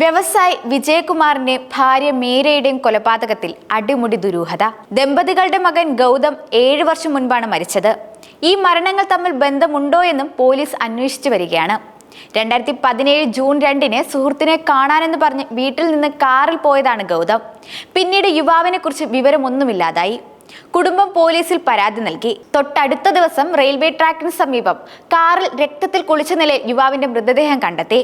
വ്യവസായി വിജയകുമാറിന്റെ ഭാര്യ മീരയുടെയും കൊലപാതകത്തിൽ അടിമുടി ദുരൂഹത. ദമ്പതികളുടെ മകൻ ഗൗതം ഏഴു വർഷം മുൻപാണ് മരിച്ചത്. ഈ മരണങ്ങൾ തമ്മിൽ ബന്ധമുണ്ടോ എന്നും പോലീസ് അന്വേഷിച്ചു വരികയാണ്. രണ്ടായിരത്തി പതിനേഴ് ജൂൺ രണ്ടിന് സുഹൃത്തിനെ കാണാനെന്ന് പറഞ്ഞ് വീട്ടിൽ നിന്ന് കാറിൽ പോയതാണ് ഗൗതം. പിന്നീട് യുവാവിനെ കുറിച്ച് വിവരമൊന്നുമില്ലാതായി. കുടുംബം പോലീസിൽ പരാതി നൽകി. തൊട്ടടുത്ത ദിവസം റെയിൽവേ ട്രാക്കിന് സമീപം കാറിൽ രക്തത്തിൽ കുളിച്ച നിലയിൽ യുവാവിന്റെ മൃതദേഹം കണ്ടെത്തി.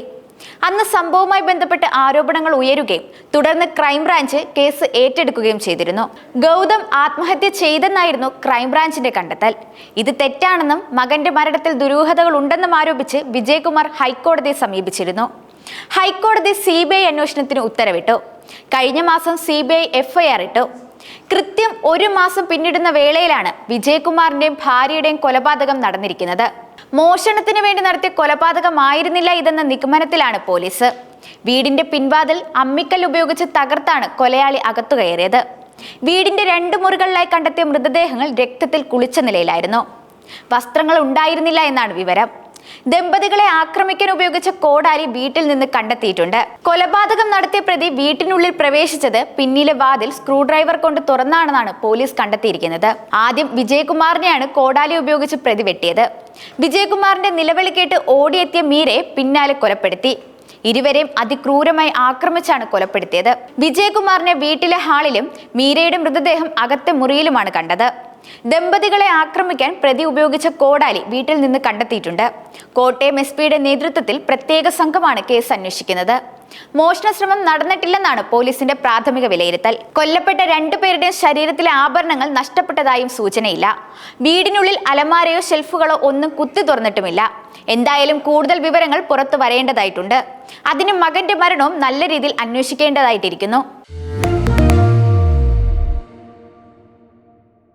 അന്ന് സംഭവവുമായി ബന്ധപ്പെട്ട് ആരോപണങ്ങൾ ഉയരുകയും തുടർന്ന് ക്രൈംബ്രാഞ്ച് കേസ് ഏറ്റെടുക്കുകയും ചെയ്തിരുന്നു. ഗൗതം ആത്മഹത്യ ചെയ്തെന്നായിരുന്നു ക്രൈംബ്രാഞ്ചിന്റെ കണ്ടെത്തൽ. ഇത് തെറ്റാണെന്നും മകന്റെ മരണത്തിൽ ദുരൂഹതകൾ ഉണ്ടെന്നും ആരോപിച്ച് വിജയകുമാർ ഹൈക്കോടതിയെ സമീപിച്ചിരുന്നു. ഹൈക്കോടതി സി ബി ഐ അന്വേഷണത്തിന് ഉത്തരവിട്ടു. കഴിഞ്ഞ മാസം സി ബി ഐ എഫ്ഐആർ ഇട്ടു. കൃത്യം ഒരു മാസം പിന്നിടുന്ന വേളയിലാണ് വിജയകുമാറിന്റെയും ഭാര്യയുടെയും കൊലപാതകം നടന്നിരിക്കുന്നത്. മോഷണത്തിന് വേണ്ടി നടത്തിയ കൊലപാതകമായിരുന്നില്ല ഇതെന്ന നിഗമനത്തിലാണ് പോലീസ്. വീടിന്റെ പിൻവാതിൽ അമ്മിക്കൽ ഉപയോഗിച്ച് തകർത്താണ് കൊലയാളി അകത്തു കയറിയത്. വീടിന്റെ രണ്ട് മുറികളിലായി കണ്ടെത്തിയ മൃതദേഹങ്ങൾ രക്തത്തിൽ കുളിച്ച നിലയിലായിരുന്നു. വസ്ത്രങ്ങൾ ഉണ്ടായിരുന്നില്ല എന്നാണ് വിവരം. ദമ്പതികളെ ആക്രമിക്കാൻ ഉപയോഗിച്ച കോടാലി വീട്ടിൽ നിന്ന് കണ്ടെത്തിയിട്ടുണ്ട്. കൊലപാതകം നടത്തിയ പ്രതി വീട്ടിനുള്ളിൽ പ്രവേശിച്ചത് പിന്നിലെ വാതിൽ സ്ക്രൂഡ്രൈവർ കൊണ്ട് തുറന്നാണെന്നാണ് പോലീസ് കണ്ടെത്തിയിരിക്കുന്നത്. ആദ്യം വിജയകുമാറിനെയാണ് കോടാലി ഉപയോഗിച്ച് പ്രതി വെട്ടിയത്. വിജയകുമാറിന്റെ നിലവിളി കേട്ട് ഓടിയെത്തിയ മീരെ പിന്നാലെ കൊലപ്പെടുത്തി. ഇരുവരെയും അതിക്രൂരമായി ആക്രമിച്ചാണ് കൊലപ്പെടുത്തിയത്. വിജയകുമാറിനെ വീട്ടിലെ ഹാളിലും മീരയുടെ മൃതദേഹം അകത്തെ മുറിയിലുമാണ് കണ്ടത്. ദമ്പതികളെ ആക്രമിക്കാൻ പ്രതി ഉപയോഗിച്ച കോടാലി വീട്ടിൽ നിന്ന് കണ്ടെത്തിയിട്ടുണ്ട്. കോട്ടയം എസ് പിയുടെ നേതൃത്വത്തിൽ പ്രത്യേക സംഘമാണ് കേസ് അന്വേഷിക്കുന്നത്. മോഷണ ശ്രമം നടന്നിട്ടില്ലെന്നാണ് പോലീസിന്റെ പ്രാഥമിക വിലയിരുത്തൽ. കൊല്ലപ്പെട്ട രണ്ടുപേരുടെയും ശരീരത്തിലെ ആഭരണങ്ങൾ നഷ്ടപ്പെട്ടതായും സൂചനയില്ല. വീടിനുള്ളിൽ അലമാരയോ ഷെൽഫുകളോ ഒന്നും കുത്തി തുറന്നിട്ടുമില്ല. എന്തായാലും കൂടുതൽ വിവരങ്ങൾ പുറത്തു വരേണ്ടതായിട്ടുണ്ട്. അതിന് മകന്റെ മരണവും നല്ല രീതിയിൽ അന്വേഷിക്കേണ്ടതായിട്ടിരിക്കുന്നു.